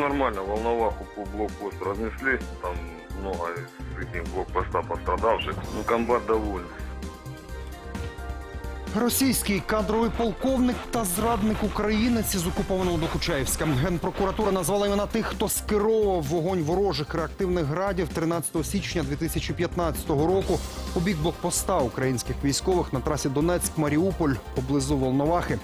нормально, Волноваху по блокпосту разнесли, там много из этих блокпоста пострадавших. Ну, комбат доволен. Російський кадровий полковник та зрадник українець із окупованого Докучаєвська. Генпрокуратура назвала імена тих, хто скеровував вогонь ворожих реактивних градів 13 січня 2015 року у бік блокпоста українських військових на трасі Донецьк-Маріуполь поблизу Волновахи.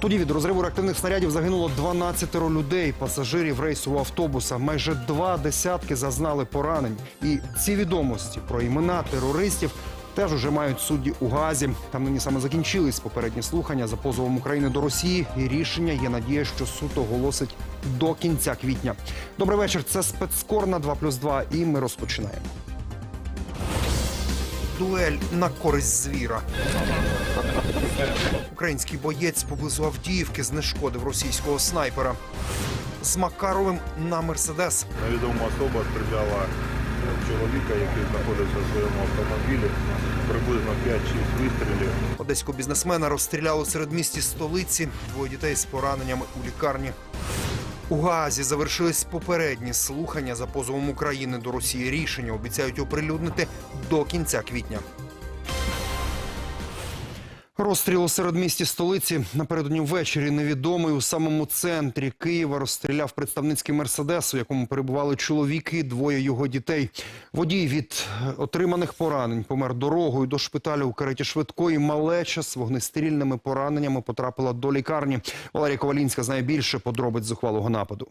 Тоді від розриву реактивних снарядів загинуло 12 людей, пасажирів рейсового автобуса. Майже два десятки зазнали поранень. І ці відомості про імена терористів теж уже мають судді у Газі. Там нині саме закінчились попередні слухання за позовом України до Росії. І рішення є надія, що суд оголосить до кінця квітня. Добрий вечір. Це спецкор на 2+,2 і ми розпочинаємо. Дуель на користь звіра. Український боєць поблизу Авдіївки знешкодив російського снайпера. З Макаровим на Мерседес. Невідома особа стріляла в чоловіка, який знаходився в своєму автомобілі. Приблизно 5-6 вистрілів. Одеського бізнесмена розстріляли серед місті столиці. Двоє дітей з пораненнями у лікарні. У Гаазі завершились попередні слухання за позовом України до Росії. Рішення обіцяють оприлюднити до кінця квітня. Розстріл у середмісті столиці напередодні ввечері невідомий у самому центрі Києва розстріляв представницький мерседес, у якому перебували чоловіки, двоє його дітей. Водій від е, отриманих поранень помер дорогою до шпиталю у кареті швидкої. Малеча з вогнестрільними пораненнями потрапила до лікарні. Валерія Ковалінська знає більше подробиць зухвалого нападу.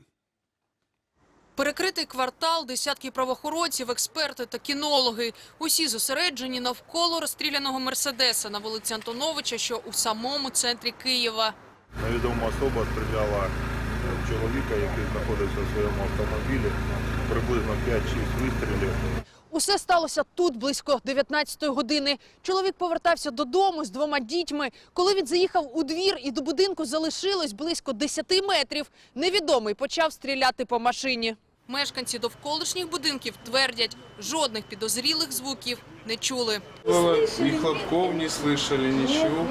Перекритий квартал, десятки правоохоронців, експерти та кінологи. Усі зосереджені навколо розстріляного Мерседеса на вулиці Антоновича, що у самому центрі Києва. Невідома особа стріляла в чоловіка, який знаходився в своєму автомобілі. Приблизно 5-6 вистрілів. Усе сталося тут близько 19-ї години. Чоловік повертався додому з двома дітьми. Коли він заїхав у двір і до будинку залишилось близько 10 метрів, невідомий почав стріляти по машині. Мешканці довколишніх будинків твердять, жодних підозрілих звуків не чули. было, ни хлопков не слышали, ничего.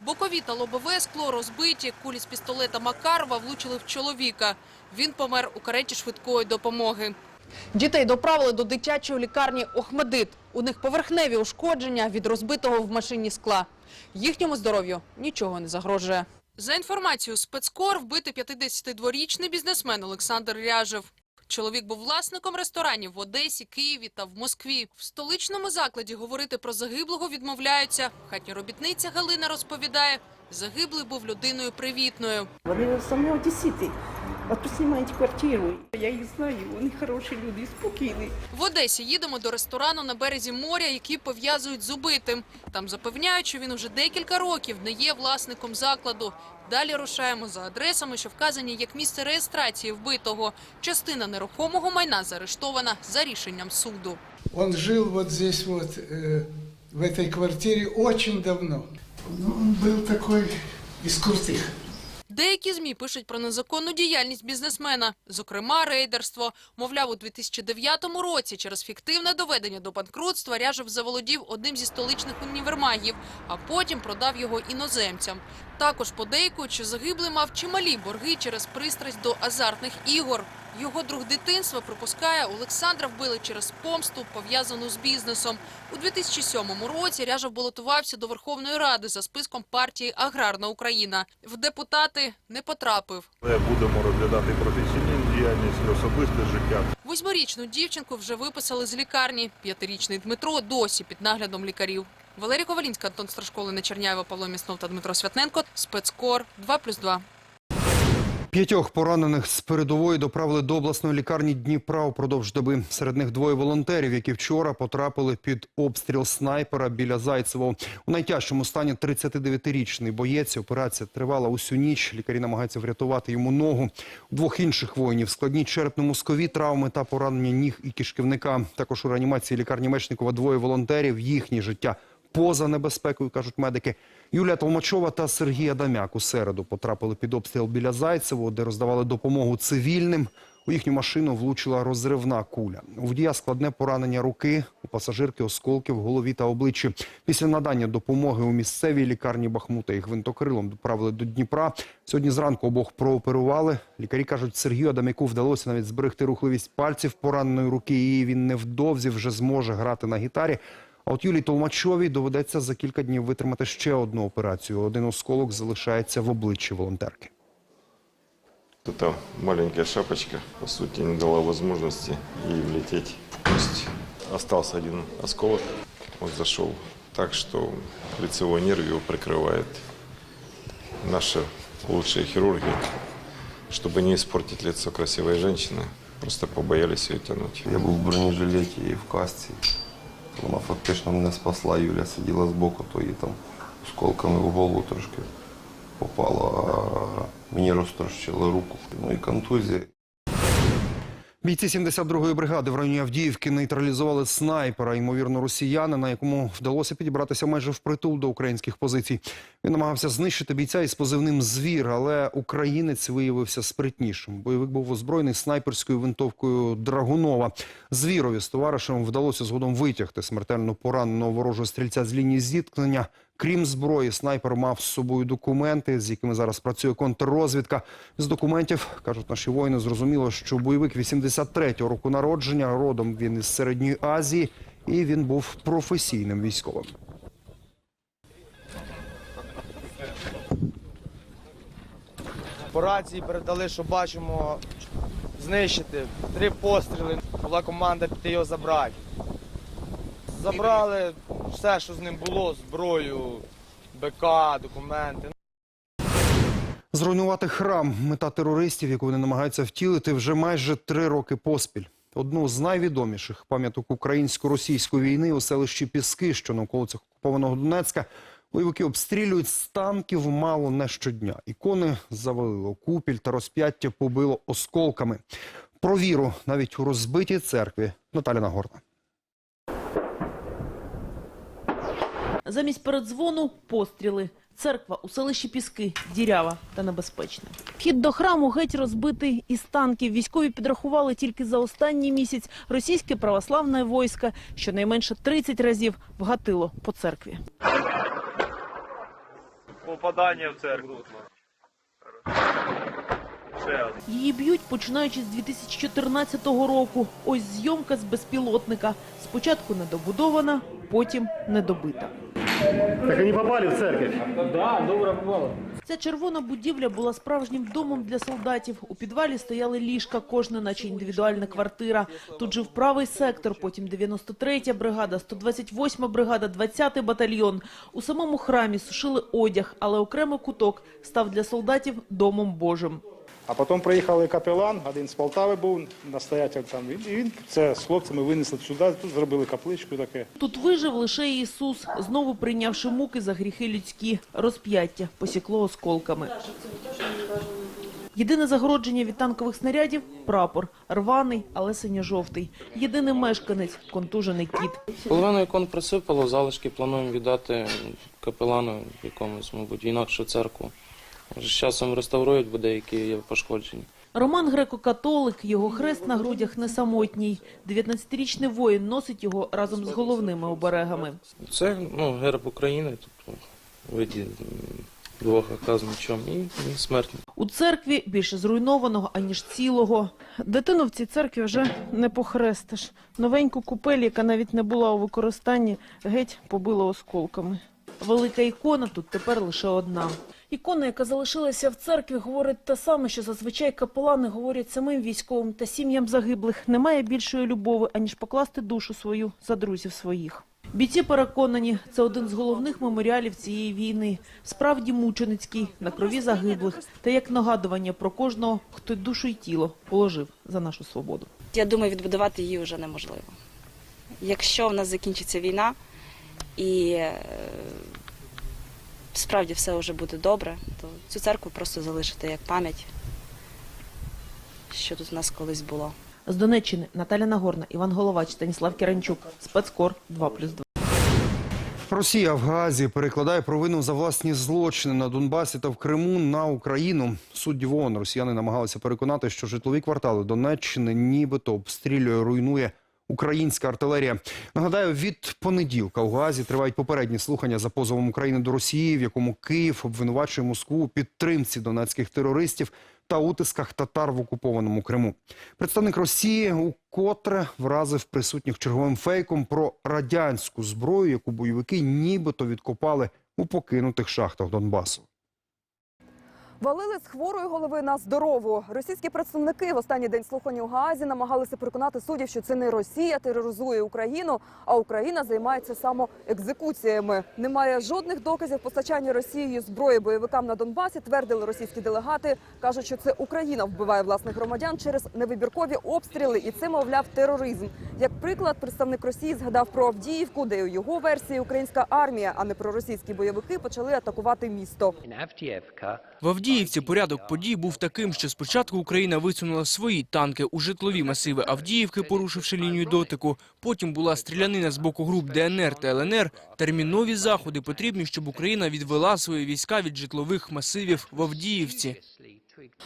Бокові та лобове скло розбиті, кулі з пістолета Макарова влучили в чоловіка. Він помер у кареті швидкої допомоги. Дітей доправили до дитячої лікарні Охмадит. У них поверхневі ушкодження від розбитого в машині скла. Їхньому здоров'ю нічого не загрожує. За інформацією спецкор, вбитий 52-річний бізнесмен Олександр Ряжев. Чоловік був власником ресторанів в Одесі, Києві та в Москві. В столичному закладі говорити про загиблого відмовляються. Хатня робітниця Галина розповідає, загиблий був людиною привітною. Вони в основному одесити. От поснімають квартиру. Я їх знаю, вони хороші люди, спокійні. В Одесі їдемо до ресторану на березі моря, який пов'язують з убитим. Там запевняють, що він уже декілька років не є власником закладу. Далі рушаємо за адресами, що вказані як місце реєстрації вбитого. Частина нерухомого майна заарештована за рішенням суду. Он жил вот здесь вот, э, в этой квартире очень давно. Ну, он был такой из крутых. Деякі ЗМІ пишуть про незаконну діяльність бізнесмена, зокрема рейдерство. Мовляв, у 2009 році через фіктивне доведення до банкрутства Ряжев заволодів одним зі столичних універмагів, а потім продав його іноземцям. Також подейкують, що загиблий мав чималі борги через пристрасть до азартних ігор. Його друг дитинства припускає, Олександра вбили через помсту, пов'язану з бізнесом. У 2007 році Ряжев балотувався до Верховної Ради за списком партії Аграрна Україна. В депутати не потрапив. Ми будемо розглядати професійну діяльність, і особисте життя. Восьмирічну дівчинку вже виписали з лікарні. П'ятирічний Дмитро досі під наглядом лікарів. Валерія Ковалінська, Антон Страшколи, Нечерняєва, Павло Міснов та Дмитро Святненко. Спецкор 2+,2. П'ятьох поранених з передової доправили до обласної лікарні Дніпра упродовж доби. Серед них двоє волонтерів, які вчора потрапили під обстріл снайпера біля Зайцевого. У найтяжчому стані 39-річний боєць. Операція тривала усю ніч. Лікарі намагаються врятувати йому ногу. У двох інших воїнів складні черепно-мозкові травми та поранення ніг і кишківника. Також у реанімації лікарні Мечникова двоє волонтерів. Їхнє життя поза небезпекою, кажуть медики. Юлія Толмачова та Сергій Адамяк у середу потрапили під обстріл біля Зайцевого, де роздавали допомогу цивільним. У їхню машину влучила розривна куля. У водія складне поранення руки, у пасажирки осколки в голові та обличчі. Після надання допомоги у місцевій лікарні Бахмута їх гвинтокрилом доправили до Дніпра. Сьогодні зранку обох прооперували. Лікарі кажуть, Сергію Адамяку вдалося навіть зберегти рухливість пальців пораненої руки, і він невдовзі вже зможе грати на гітарі. А от Юлії Толмачовій доведеться за кілька днів витримати ще одну операцію. Один осколок залишається в обличчі волонтерки. Эта маленькая шапочка, по сути, не дала возможности ей влететь в кость. Остался один осколок, он зашел так, что лицевой нерв его прикрывает. Наши лучшие хирурги, чтобы не испортить лицо красивой женщины, просто побоялись ее тянуть. Я був в бронежилеті і в касці. Фактично мене спасла. Юля сиділа збоку, то її там осколками в голову трошки попало, а мені розтрощили руку. Ну і контузія. Бійці 72-ї бригади в районі Авдіївки нейтралізували снайпера, ймовірно, росіянина, якому вдалося підібратися майже впритул до українських позицій. Він намагався знищити бійця із позивним «Звір», але українець виявився спритнішим. Бойовик був озброєний снайперською винтовкою Драгунова. Звірові з товаришем вдалося згодом витягти смертельно пораненого ворожого стрільця з лінії зіткнення. Крім зброї, снайпер мав з собою документи, з якими зараз працює контррозвідка. З документів, кажуть наші воїни, зрозуміло, що бойовик 83-го року народження, родом він із Середньої Азії, і він був професійним військовим. По рації передали, що бачимо знищити. Три постріли. Була команда піти його забрати. Забрали все, що з ним було, зброю, БК, документи. Зруйнувати храм мета терористів, яку вони намагаються втілити вже майже три роки поспіль. Одну з найвідоміших пам'яток українсько-російської війни у селищі Піски, що на околицях окупованого Донецька, бойовики обстрілюють з танків мало не щодня. Ікони завалило, купіль та розп'яття побило осколками. Про віру навіть у розбитій церкві Наталя Нагорна. Замість передзвону – постріли. Церква у селищі Піски дірява та небезпечна. Вхід до храму геть розбитий із танків. Військові підрахували тільки за останній місяць російське православне військо щонайменше 30 разів вгатило по церкві. Попадання в церкву. Її б'ють починаючи з 2014 року. Ось зйомка з безпілотника. Спочатку недобудована, потім недобита. Так они попали в церковь. Ця червона будівля була справжнім домом для солдатів. У підвалі стояли ліжка, кожна наче індивідуальна квартира. Тут жив правий сектор, потім 93-я бригада, 128-ма бригада, 20-й батальйон. У самому храмі сушили одяг, але окремий куток став для солдатів домом Божим. А потім приїхали капелан, один з Полтави був, настоятель там. І він це з хлопцями винесли сюди, тут зробили капличку таке. Тут вижив лише Ісус, знову прийнявши муки за гріхи людські. Розп'яття посікло осколками. Єдине загородження від танкових снарядів – прапор. Рваний, але синьо-жовтий. Єдиний мешканець – контужений кіт. Половину ікон присипало, залишки плануємо віддати капелану якомусь, мабуть, інакшу церкву. З часом реставрують, бо деякі є пошкоджені. Роман греко-католик, його хрест на грудях не самотній. 19-річний воїн носить його разом з головними оберегами. Це ну, герб України, тобто виді двох з мечом і, і смертний. У церкві більше зруйнованого, аніж цілого. Дитину в цій церкві вже не похрестиш. Новеньку купель, яка навіть не була у використанні, геть побила осколками. Велика ікона тут тепер лише одна. Ікона, яка залишилася в церкві, говорить те саме, що зазвичай капелани говорять самим військовим та сім'ям загиблих. Немає більшої любові, аніж покласти душу свою за друзів своїх. Бійці переконані, це один з головних меморіалів цієї війни. Справді мученицький, на крові загиблих, та як нагадування про кожного, хто душу й тіло положив за нашу свободу. Я думаю, відбудувати її вже неможливо. Якщо в нас закінчиться війна і е, справді все вже буде добре, то цю церкву просто залишити як пам'ять, що тут в нас колись було. З Донеччини Наталя Нагорна, Іван Головач, Станіслав Керенчук, Спецкор 2+,2. Росія в Газі перекладає провину за власні злочини на Донбасі та в Криму на Україну. Суддів ООН росіяни намагалися переконати, що житлові квартали Донеччини нібито обстрілює, руйнує українська артилерія. Нагадаю, від понеділка у Газі тривають попередні слухання за позовом України до Росії, в якому Київ обвинувачує Москву у підтримці донецьких терористів та утисках татар в окупованому Криму. Представник Росії укотре вразив присутніх черговим фейком про радянську зброю, яку бойовики нібито відкопали у покинутих шахтах Донбасу. Валили з хворої голови на здорову. Російські представники в останній день слухань у Гаазі намагалися переконати суддів, що це не Росія тероризує Україну, а Україна займається самоекзекуціями. Немає жодних доказів постачання Росією зброї бойовикам на Донбасі. Твердили російські делегати. кажуть, що це Україна вбиває власних громадян через невибіркові обстріли, і це мовляв тероризм. Як приклад, представник Росії згадав про Авдіївку, де у його версії українська армія, а не проросійські бойовики, почали атакувати місто. В Авдіївці порядок подій був таким, що спочатку Україна висунула свої танки у житлові масиви Авдіївки, порушивши лінію дотику. Потім була стрілянина з боку груп ДНР та ЛНР. Термінові заходи потрібні, щоб Україна відвела свої війська від житлових масивів в Авдіївці.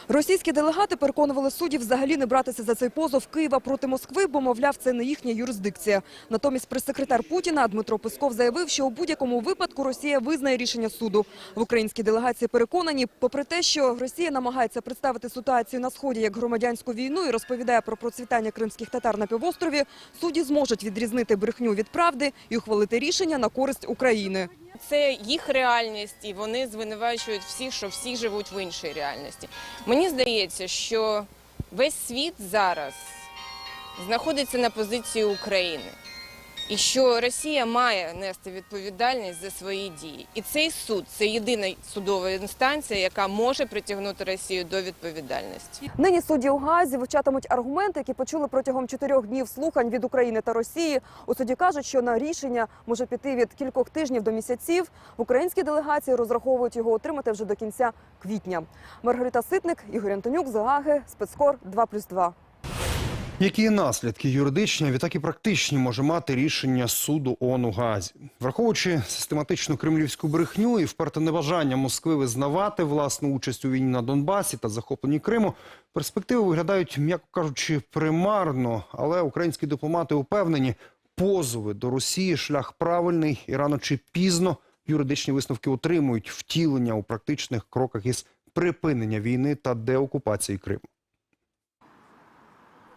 Російські делегати переконували суддів взагалі не братися за цей позов Києва проти Москви, бо, мовляв, це не їхня юрисдикція. Натомість прес-секретар Путіна Дмитро Песков заявив, що у будь-якому випадку Росія визнає рішення суду. В українській делегації переконані, попри те, що Росія намагається представити ситуацію на сході як громадянську війну і розповідає про процвітання кримських татар на півострові, судді зможуть відрізнити брехню від правди і ухвалити рішення на користь України. Це їх реальність, і вони звинувачують всіх, що всі живуть в іншій реальності. Мені здається, що весь світ зараз знаходиться на позиції України, і що Росія має нести відповідальність за свої дії. І цей суд це єдина судова інстанція, яка може притягнути Росію до відповідальності. Нині судді у Гаазі вивчатимуть аргументи, які почули протягом чотирьох днів слухань від України та Росії. У суді кажуть, що на рішення може піти від кількох тижнів до місяців. В українській делегації розраховують його отримати вже до кінця квітня. Маргарита Ситник, Ігор Антонюк, Загаги, спецкор 2+,2. Які наслідки юридичні, а відтак і практичні може мати рішення суду ООН у Газі? Враховуючи систематичну кремлівську брехню і вперте небажання Москви визнавати власну участь у війні на Донбасі та захопленні Криму, перспективи виглядають, м'яко кажучи, примарно. Але українські дипломати упевнені, позови до Росії шлях правильний і рано чи пізно юридичні висновки отримують втілення у практичних кроках із припинення війни та деокупації Криму.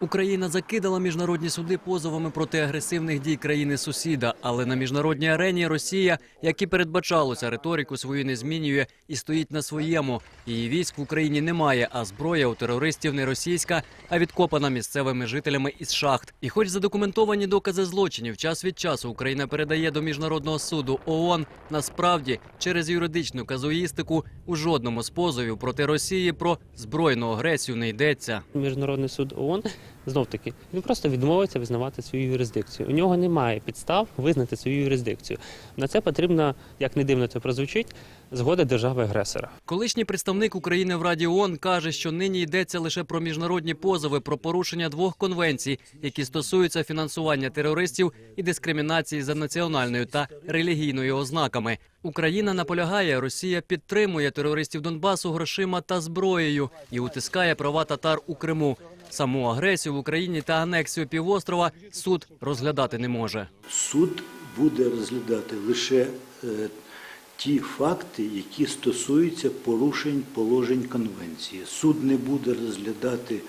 Україна закидала міжнародні суди позовами проти агресивних дій країни-сусіда, але на міжнародній арені Росія, як і передбачалося, риторику свою не змінює і стоїть на своєму. Її військ в Україні немає, а зброя у терористів не російська, а відкопана місцевими жителями із шахт. І, хоч задокументовані докази злочинів, час від часу Україна передає до міжнародного суду ООН, насправді через юридичну казуїстику у жодному з позовів проти Росії про збройну агресію не йдеться. Міжнародний суд ООН знов таки він просто відмовиться визнавати свою юрисдикцію. У нього немає підстав визнати свою юрисдикцію. На це потрібно, як не дивно це прозвучить, згода держави-агресора. Колишній представник України в Раді ООН каже, що нині йдеться лише про міжнародні позови про порушення двох конвенцій, які стосуються фінансування терористів і дискримінації за національною та релігійною ознаками. Україна наполягає, Росія підтримує терористів Донбасу грошима та зброєю і утискає права татар у Криму. Саму агресію в Україні та анексію півострова суд розглядати не може. Суд буде розглядати лише е, ті факти, які стосуються порушень положень конвенції. Суд не буде розглядати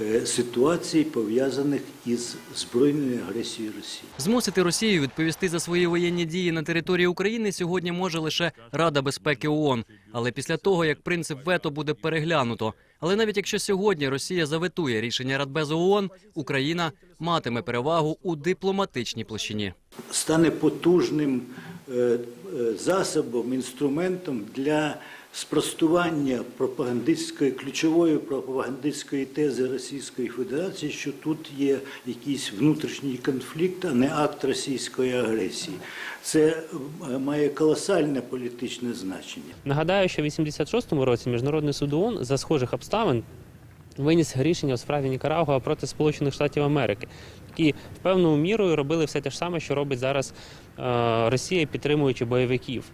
е, ситуацій, пов'язаних із збройною агресією Росії. Змусити Росію відповісти за свої воєнні дії на території України сьогодні може лише Рада безпеки ООН. Але після того, як принцип вето буде переглянуто. Але навіть якщо сьогодні Росія заветує рішення Радбезу ООН, Україна матиме перевагу у дипломатичній площині. Стане потужним е, е, засобом, інструментом для спростування пропагандистської ключової пропагандистської тези Російської Федерації, що тут є якийсь внутрішній конфлікт, а не акт російської агресії. Це е, має колосальне політичне значення. Нагадаю, що в 86-му році міжнародний суд ООН за схожих обставин виніс рішення у справі Нікарагуа проти Сполучених Штатів Америки, в певною мірою робили все те ж саме, що робить зараз е, Росія, підтримуючи бойовиків.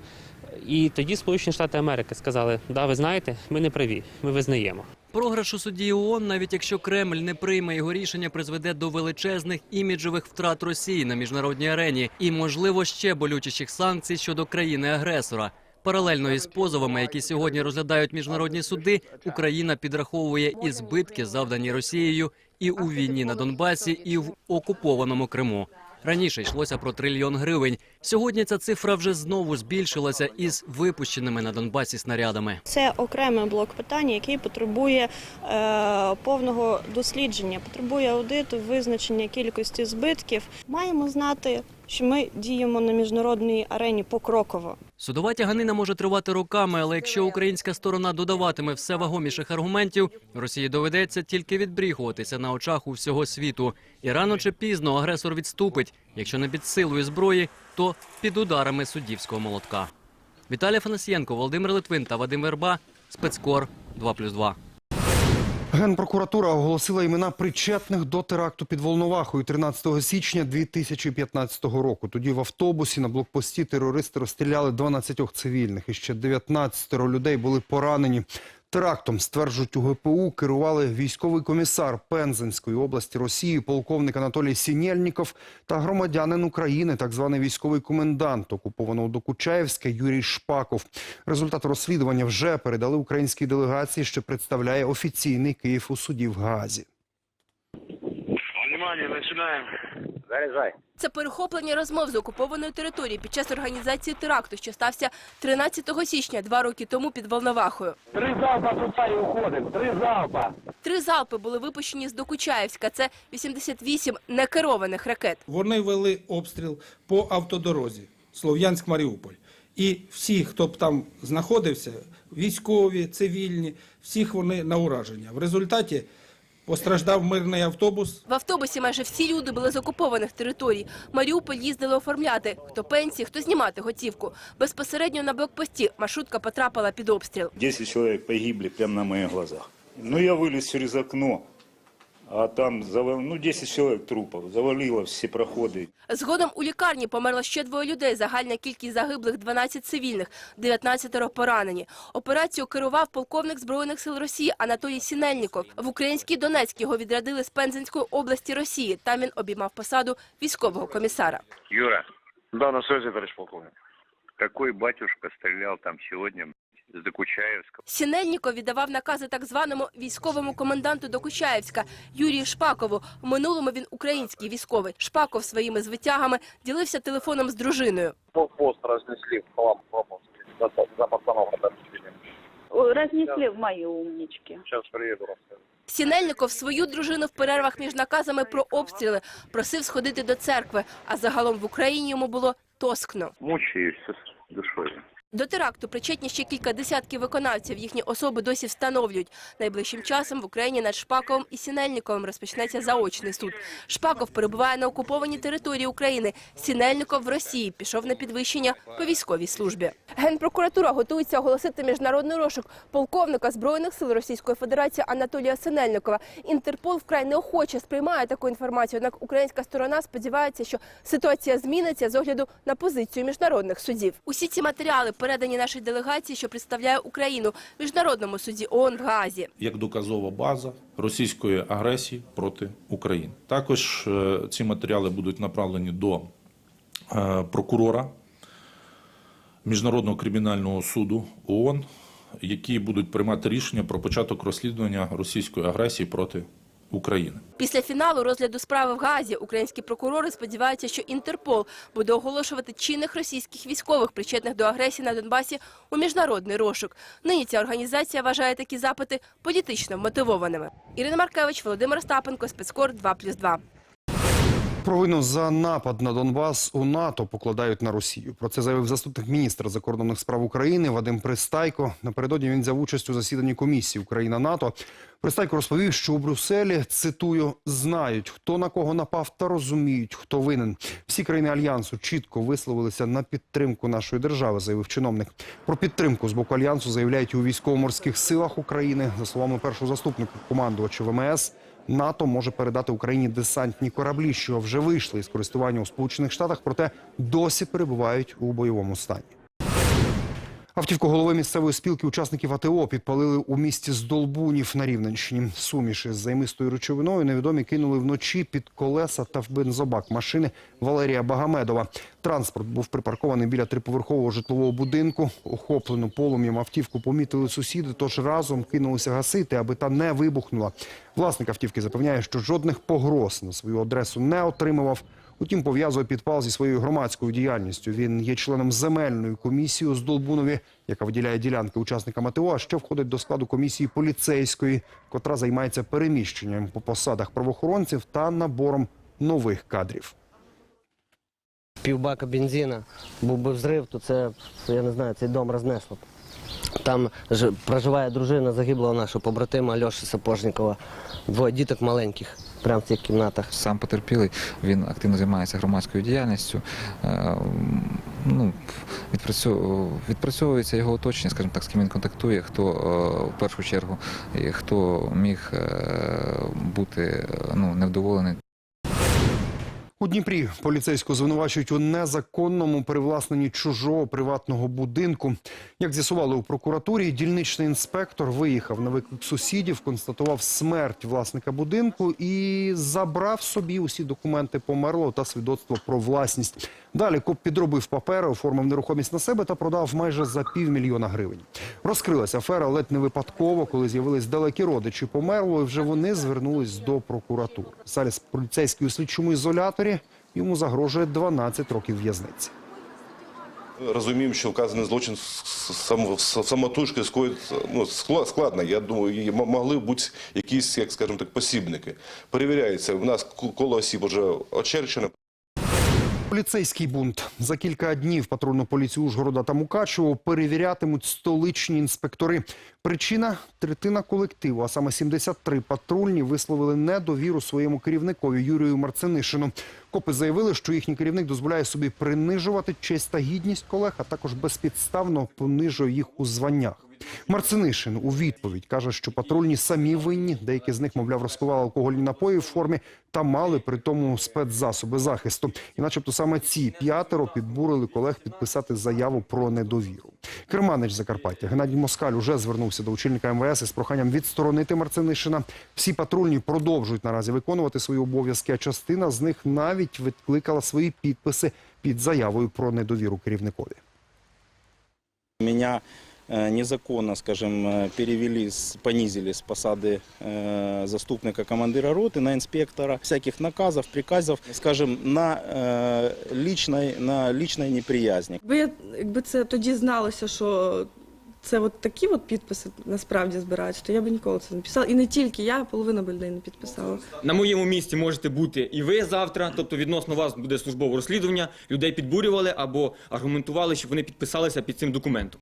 І тоді Сполучені Штати Америки сказали: да, ви знаєте, ми не праві, ми визнаємо. Програш у суді ООН, навіть якщо Кремль не прийме його рішення, призведе до величезних іміджових втрат Росії на міжнародній арені і, можливо, ще болючіших санкцій щодо країни-агресора. Паралельно із позовами, які сьогодні розглядають міжнародні суди, Україна підраховує і збитки, завдані Росією, і у війні на Донбасі, і в окупованому Криму. Раніше йшлося про трильйон гривень. Сьогодні ця цифра вже знову збільшилася із випущеними на Донбасі снарядами. Це окремий блок питань, який потребує е, повного дослідження, потребує аудиту, визначення кількості збитків. Маємо знати, що ми діємо на міжнародній арені покроково. Судова тяганина може тривати роками, але якщо українська сторона додаватиме все вагоміших аргументів, Росії доведеться тільки відбріхуватися на очах у всього світу. І рано чи пізно агресор відступить, якщо не під силою зброї, то під ударами суддівського молотка. Віталій Фанасієнко, Володимир Литвин та Вадим Верба. Спецкор 2+,2. Генпрокуратура оголосила імена причетних до теракту під Волновахою 13 січня 2015 року. Тоді в автобусі на блокпості терористи розстріляли 12 цивільних. І ще 19 людей були поранені. Терактом, стверджують у ГПУ, керували військовий комісар Пензенської області Росії, полковник Анатолій Сінєльніков та громадянин України, так званий військовий комендант окупованого Докучаєвська Юрій Шпаков. Результат розслідування вже передали українській делегації, що представляє офіційний Київ у суді в Гаазі. Внимание, начинаем. Це перехоплення розмов з окупованої території під час організації теракту, що стався 13 січня, два роки тому під Волновахою. Три залпа туда і уходимо. Три залпа. Три залпи були випущені з Докучаєвська. Це 88 некерованих ракет. Вони вели обстріл по автодорозі Слов'янськ-Маріуполь. І всі, хто б там знаходився, військові, цивільні, всіх вони на ураження. В результаті постраждав мирний автобус. В автобусі майже всі люди були з окупованих територій. Маріуполь їздили оформляти. Хто пенсії, хто знімати готівку. Безпосередньо на блокпості маршрутка потрапила під обстріл. 10 чоловік погибли прямо на моїх глазах. Ну, я виліз через окно, а там завал... ну, 10 человек трупов, завалило все проходы. Згодом у лікарні померло ще двоє людей. Загальна кількість загиблих – 12 цивільних, 19 поранені. Операцію керував полковник Збройних сил Росії Анатолій Сінельніков. В українській Донецьк його відрядили з Пензенської області Росії. Там він обіймав посаду військового комісара. Юра. Да, на связи, товарищ полковник. Какой батюшка стрелял там сегодня с Докучаевска? Сінельніков віддавав накази так званому військовому коменданту Докучаєвська Юрію Шпакову. В минулому він український військовий. Шпаков своїми звитягами ділився телефоном з дружиною. Пост разнесли в хлам. За, за пацанов отомстили. Разнесли в мои умнички. Сейчас приеду расскажу. Сінельников свою дружину в перервах між наказами про обстріли просив сходити до церкви, а загалом в Україні йому було тоскно. Мучаюсь с душой. До теракту причетні ще кілька десятків виконавців. Їхні особи досі встановлюють. Найближчим часом в Україні над Шпаковим і Сінельниковим розпочнеться заочний суд. Шпаков перебуває на окупованій території України. Сінельников в Росії пішов на підвищення по військовій службі. Генпрокуратура готується оголосити міжнародний розшук полковника Збройних сил Російської Федерації Анатолія Синельникова. Інтерпол вкрай неохоче сприймає таку інформацію. Однак українська сторона сподівається, що ситуація зміниться з огляду на позицію міжнародних судів. Усі ці матеріали передані нашій делегації, що представляє Україну в міжнародному суді ООН в Гаазі. як доказова база російської агресії проти України. Також е, ці матеріали будуть направлені до е, прокурора Міжнародного кримінального суду ООН, які будуть приймати рішення про початок розслідування російської агресії проти України. Після фіналу розгляду справи в Газі українські прокурори сподіваються, що Інтерпол буде оголошувати чинних російських військових, причетних до агресії на Донбасі, у міжнародний розшук. Нині ця організація вважає такі запити політично мотивованими. Ірина Маркевич, Володимир Остапенко, спецкор 2+,2. Провину за напад на Донбас у НАТО покладають на Росію. Про це заявив заступник міністра закордонних справ України Вадим Пристайко. Напередодні він взяв участь у засіданні комісії Україна НАТО. Пристайко розповів, що у Брюсселі цитую знають, хто на кого напав, та розуміють, хто винен. Всі країни альянсу чітко висловилися на підтримку нашої держави, заявив чиновник. Про підтримку з боку альянсу заявляють і у військово-морських силах України. За словами першого заступника командувача ВМС. НАТО може передати Україні десантні кораблі, що вже вийшли із користування у Сполучених Штатах, проте досі перебувають у бойовому стані. Автівку голови місцевої спілки учасників АТО підпалили у місті Здолбунів на Рівненщині. Суміші з займистою речовиною невідомі кинули вночі під колеса та в бензобак машини Валерія Багамедова. Транспорт був припаркований біля триповерхового житлового будинку. Охоплену полум'ям автівку помітили сусіди, тож разом кинулися гасити, аби та не вибухнула. Власник автівки запевняє, що жодних погроз на свою адресу не отримував. Утім, пов'язує підпал зі своєю громадською діяльністю. Він є членом земельної комісії у Здолбунові, яка виділяє ділянки учасникам АТО, а ще входить до складу комісії поліцейської, котра займається переміщенням по посадах правоохоронців та набором нових кадрів. півбака бензина, був би взрив, то це, я не знаю, цей дом рознесло. Там проживає дружина загиблого нашого побратима Альоші Сапожникова, двоє діток маленьких, прямо в цих кімнатах. Сам потерпілий, він активно займається громадською діяльністю. Е, Ну, відпрацьовує- відпрацьовується його оточення, скажімо так, з ким він контактує, хто е, в першу чергу, хто міг е, бути ну, невдоволений У Дніпрі поліцейську звинувачують у незаконному привласненні чужого приватного будинку. Як з'ясували у прокуратурі, дільничний інспектор виїхав на виклик сусідів, констатував смерть власника будинку і забрав собі усі документи померлого та свідоцтво про власність. Далі коп підробив папери, оформив нерухомість на себе та продав майже за півмільйона гривень. Розкрилася афера ледь не випадково, коли з'явились далекі родичі померлого, і вже вони звернулись до прокуратури. Зараз поліцейський у слідчому ізоляторі йому загрожує 12 років в'язниці. Розуміємо, що вказаний злочин самотужки ну, складно. Я думаю, могли бути якісь, як скажімо так, посібники. Перевіряється, в нас коло осіб вже очерчено. Поліцейський бунт. За кілька днів патрульну поліцію Ужгорода та Мукачево перевірятимуть столичні інспектори. Причина – третина колективу, а саме 73 патрульні висловили недовіру своєму керівникові Юрію Марцинишину. Копи заявили, що їхній керівник дозволяє собі принижувати честь та гідність колег, а також безпідставно понижує їх у званнях. Марцинишин у відповідь каже, що патрульні самі винні. Деякі з них, мовляв, розпивали алкогольні напої в формі та мали при тому спецзасоби захисту. І начебто саме ці п'ятеро підбурили колег підписати заяву про недовіру. Керманич Закарпаття Геннадій Москаль уже звернувся до очільника МВС із проханням відсторонити Марцинишина. Всі патрульні продовжують наразі виконувати свої обов'язки, а частина з них навіть відкликала свої підписи під заявою про недовіру керівникові. Меня незаконно, скажем, э, перевели, с- понизили с посады э, заступника командира роты на инспектора. Всяких наказов, приказов, скажем, на, э, личной, на личной неприязни. Якби, я- якби це тоді зналося, що це от такі от підписи насправді збираються, то я б ніколи це не писала. І не тільки я, половина б людей не підписала. На моєму місці можете бути і ви завтра, тобто відносно вас буде службове розслідування. Людей підбурювали або аргументували, щоб вони підписалися під цим документом.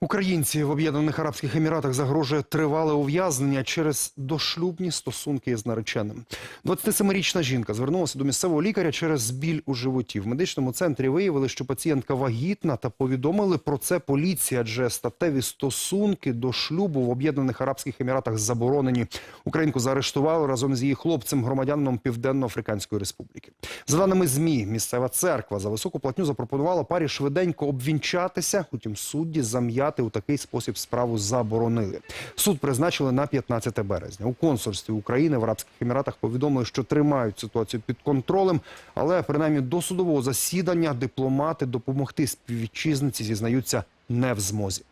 Українці в Об'єднаних Арабських Еміратах загрожує тривале ув'язнення через дошлюбні стосунки з нареченим. 27-річна жінка звернулася до місцевого лікаря через біль у животі. В медичному центрі виявили, що пацієнтка вагітна та повідомили про це поліція, адже статеві стосунки до шлюбу в Об'єднаних Арабських Еміратах заборонені. Українку заарештували разом з її хлопцем, громадянином Південно-Африканської Республіки. За даними ЗМІ, місцева церква за високу платню запропонувала парі швиденько обвінчатися. Утім, судді зам'яти у такий спосіб справу заборонили. Суд призначили на 15 березня. У консульстві України в Арабських Еміратах повідомили, що тримають ситуацію під контролем, але принаймні до судового засідання дипломати допомогти співвітчизниці зізнаються не в змозі.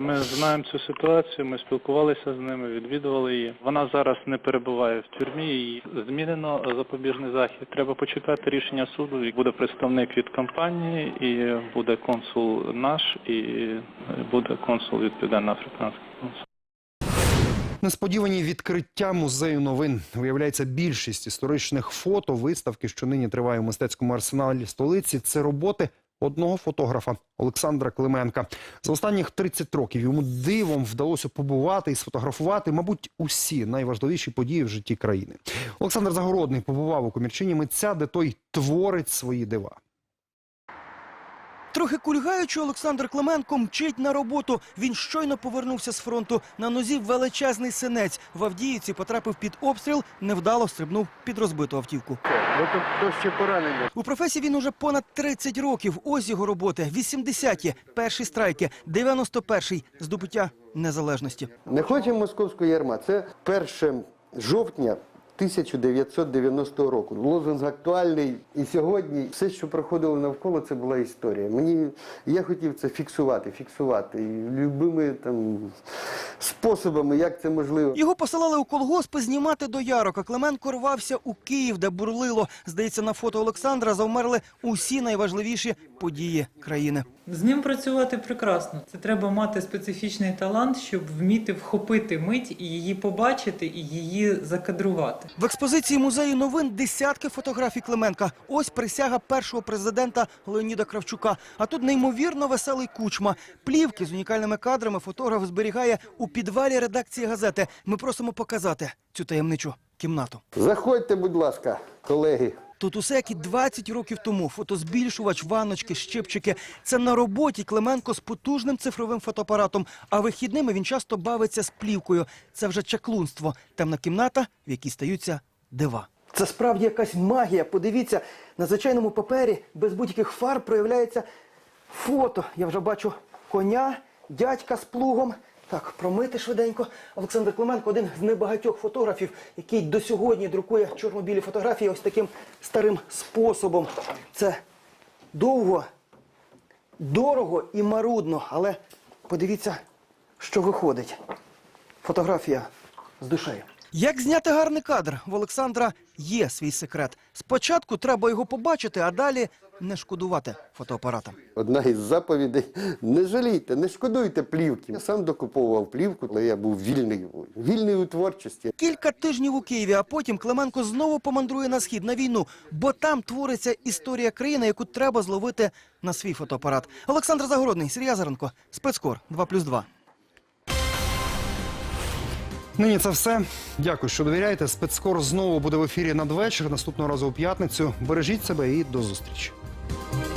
Ми знаємо цю ситуацію, ми спілкувалися з ними, відвідували її. Вона зараз не перебуває в тюрмі. Її змінено запобіжний захід. Треба почекати рішення суду. І Буде представник від компанії, і буде консул наш, і буде консул від Південно-Африканського консулу. Несподівані відкриття музею новин. Виявляється, більшість історичних фото виставки, що нині триває у мистецькому арсеналі столиці, це роботи одного фотографа Олександра Клименка. За останніх 30 років йому дивом вдалося побувати і сфотографувати, мабуть, усі найважливіші події в житті країни. Олександр Загородний побував у комірчині митця, де той творить свої дива. Трохи кульгаючи, Олександр Клименко мчить на роботу. Він щойно повернувся з фронту. На нозі величезний синець. В Авдіївці потрапив під обстріл, невдало стрибнув під розбиту автівку. Ще поранений? У професії він уже понад 30 років. Ось його роботи. 80-ті, перші страйки, 91-й, здобуття незалежності. Не хочемо московського ярма. Це 1 жовтня 1990 року. Лозунг актуальний. І сьогодні все, що проходило навколо, це була історія. Мені я хотів це фіксувати, фіксувати. І любими там способами, як це можливо. Його посилали у колгоспи знімати до ярок, а Клименко рвався у Київ, де бурлило. Здається, на фото Олександра завмерли усі найважливіші події країни. З ним працювати прекрасно. Це треба мати специфічний талант, щоб вміти вхопити мить і її побачити, і її закадрувати. В експозиції музею новин десятки фотографій Клименка. Ось присяга першого президента Леоніда Кравчука. А тут неймовірно веселий кучма. Плівки з унікальними кадрами фотограф зберігає у підвалі редакції газети. Ми просимо показати цю таємничу кімнату. Заходьте, будь ласка, колеги. Тут усе як і 20 років тому. Фотозбільшувач, ванночки, щипчики. Це на роботі Клименко з потужним цифровим фотоапаратом. А вихідними він часто бавиться з плівкою. Це вже чаклунство. Темна кімната, в якій стаються дива. Це справді якась магія. Подивіться, на звичайному папері без будь-яких фарб проявляється фото. Я вже бачу коня, дядька з плугом. Так, промити швиденько. Олександр Клименко один з небагатьох фотографів, який до сьогодні друкує чорно-білі фотографії ось таким старим способом. Це довго, дорого і марудно, але подивіться, що виходить. Фотографія з душею. Як зняти гарний кадр? В Олександра є свій секрет. Спочатку треба його побачити, а далі не шкодувати фотоапаратом. Одна із заповідей не жалійте, не шкодуйте плівки. Я сам докуповував плівку, але я був вільний, вільний у творчості. Кілька тижнів у Києві, а потім Клименко знову помандрує на схід на війну, бо там твориться історія країни, яку треба зловити на свій фотоапарат. Олександр Загородний, Сергій Азаренко, спецкор 2+,2. Нині це все. Дякую, що довіряєте. Спецскор знову буде в ефірі надвечір. Наступного разу у п'ятницю. Бережіть себе і до зустрічі. Thank you.